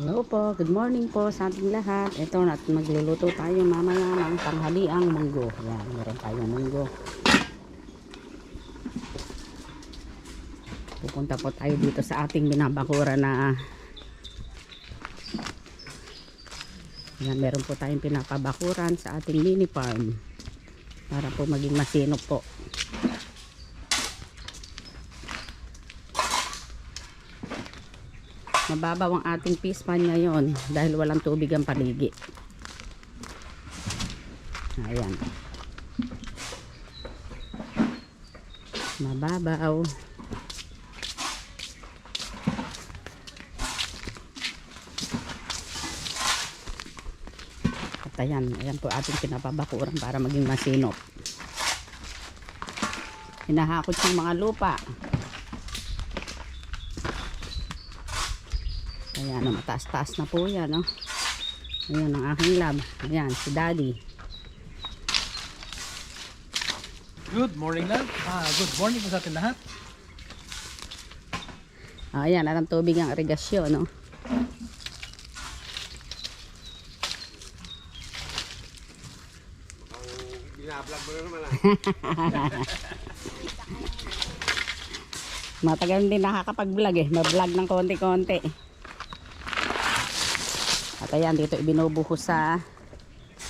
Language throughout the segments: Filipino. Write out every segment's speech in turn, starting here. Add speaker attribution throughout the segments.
Speaker 1: Hello po, good morning po sa ating lahat. Ito at magluluto tayo mamaya ng tanghaliang munggo. Yan, meron tayong munggo. Pupunta po tayo dito sa ating binabakura na Yan, meron po tayong pinapabakuran sa ating mini farm para po maging masinop po. Mababaw ang ating fish pan ngayon dahil walang tubig ang paligi. Ayan. Mababaw. At ayan, ayan po ating pinapabakuran para maging masinop. Hinahakot yung mga lupa. Ayan, oh, mataas-taas na po yan, no? Ayan ang aking lab. Ayan, si Daddy.
Speaker 2: Good morning lang. Ah, good morning po sa atin lahat.
Speaker 1: Ah, ayan, alam tubig ang irigasyon, no?
Speaker 3: Binablog mo na naman ah.
Speaker 1: Matagal din nakakapag-vlog eh. Mag-vlog ng konti-konti. At ayan, dito ibinubuhos sa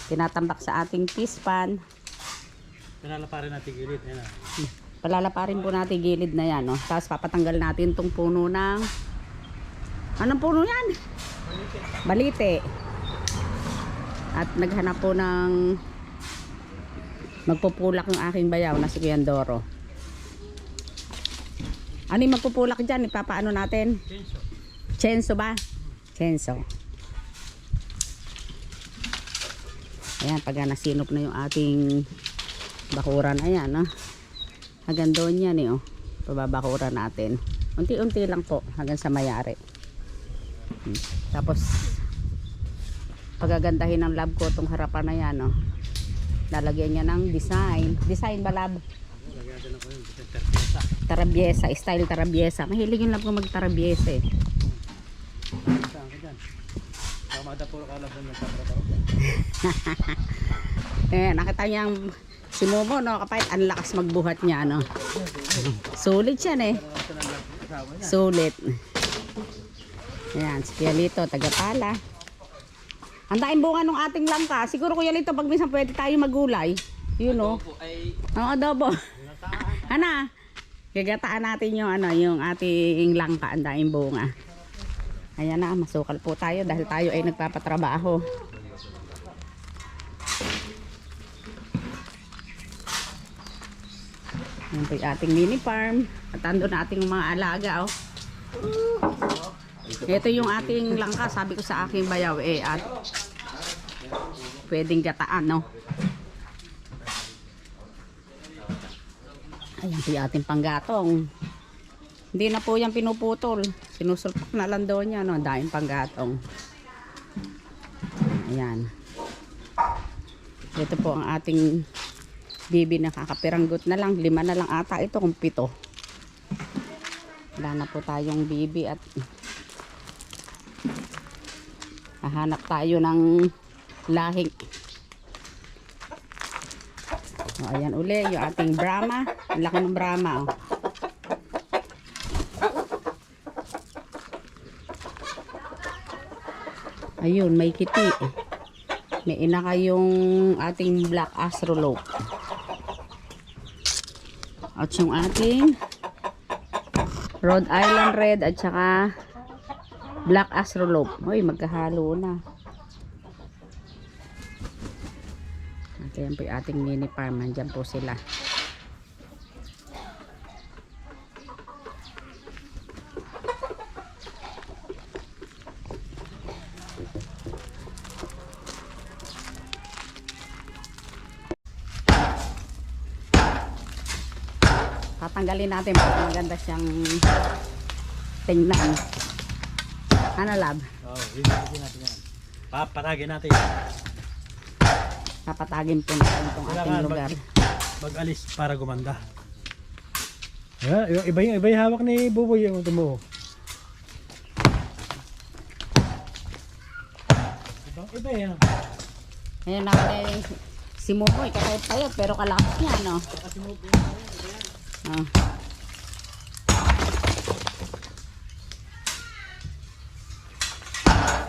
Speaker 1: tinatambak sa ating fish pan.
Speaker 2: Pinala pa rin natin gilid. Ayan.
Speaker 1: Palalaparin po natin gilid na yan, no? Tapos papatanggal natin tong puno ng... Anong puno yan? Balite. At naghanap po ng... Magpupulak ng aking bayaw na si Kuya Doro. Ano yung magpupulak dyan? Ipapaano natin?
Speaker 2: Chenso.
Speaker 1: Chenso ba? Chenso. Ayan, pag nasinop na yung ating bakuran, ayan, no? Hanggang doon yan, eh, oh. Pababakuran natin. Unti-unti lang po, hanggang sa mayari. Hmm. Tapos, pagagandahin ng lab ko itong harapan na yan, oh. Lalagyan niya ng design. Design ba, lab? Tarabyesa, style tarabyesa. Mahilig yung lab ko mag-tarabyesa, eh.
Speaker 2: Kamada puro ka lang ng tatrabaho.
Speaker 1: Eh, nakita niya ang si Momo, no? Kapait, ang lakas magbuhat niya, no? Sulit yan, eh. Sulit. Ayan, si Kuya Lito, tagapala. Ang daing bunga ng ating langka. Siguro Kuya Lito, pag minsan pwede tayo magulay. Yun, no?
Speaker 3: ay
Speaker 1: Oo, adobo. Ana, gagataan natin yung, ano, yung ating langka. Ang daing bunga. Ayan na, masukal po tayo dahil tayo ay nagpapatrabaho. Yan po ating mini farm. At ando na ating mga alaga, oh. Ito yung ating langka, sabi ko sa aking bayaw, eh, at pwedeng gataan, no? Ayan po yung ating panggatong. Hindi na po yan pinuputol. Sinusulpak na lang doon yan, no? Dahil panggatong. Ayan. Ito po ang ating bibi na kakapiranggot na lang. Lima na lang ata ito kung pito. Wala na po tayong bibi at hahanap tayo ng lahing. O, ayan uli yung ating Brahma. Ang laki ng Brahma. Oh. Ayun, may kiti. May inaka yung ating black astrolope. At yung ating Rhode Island Red at saka Black Astrolope. Uy, magkahalo na. At yan po yung ating mini farm. Nandyan po sila. Tatanggalin natin para maganda siyang tingnan. Ano lab?
Speaker 2: Oh, yun natin yan. Papatagin natin.
Speaker 1: Papatagin po natin itong ating lugar.
Speaker 2: mag, mag-alis para gumanda. Ha, yung iba yung iba yung hawak ni Buboy yung tumo. Ibang iba yan.
Speaker 1: Ayun na eh, si Mukoy, kakayot tayo, pero kalakas niya, no? Ah.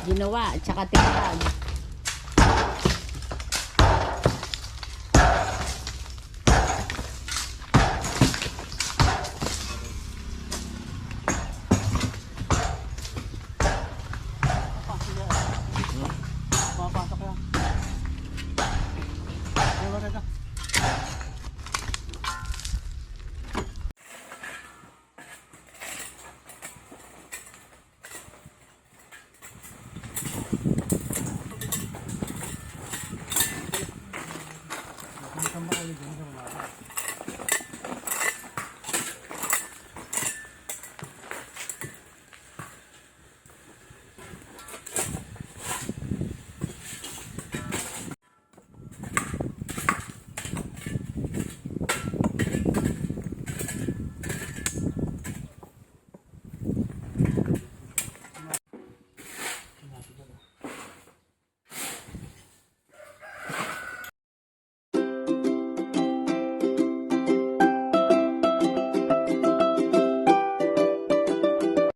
Speaker 1: Ginawa, at saka tingkad.
Speaker 2: 한包하게되는겁 니.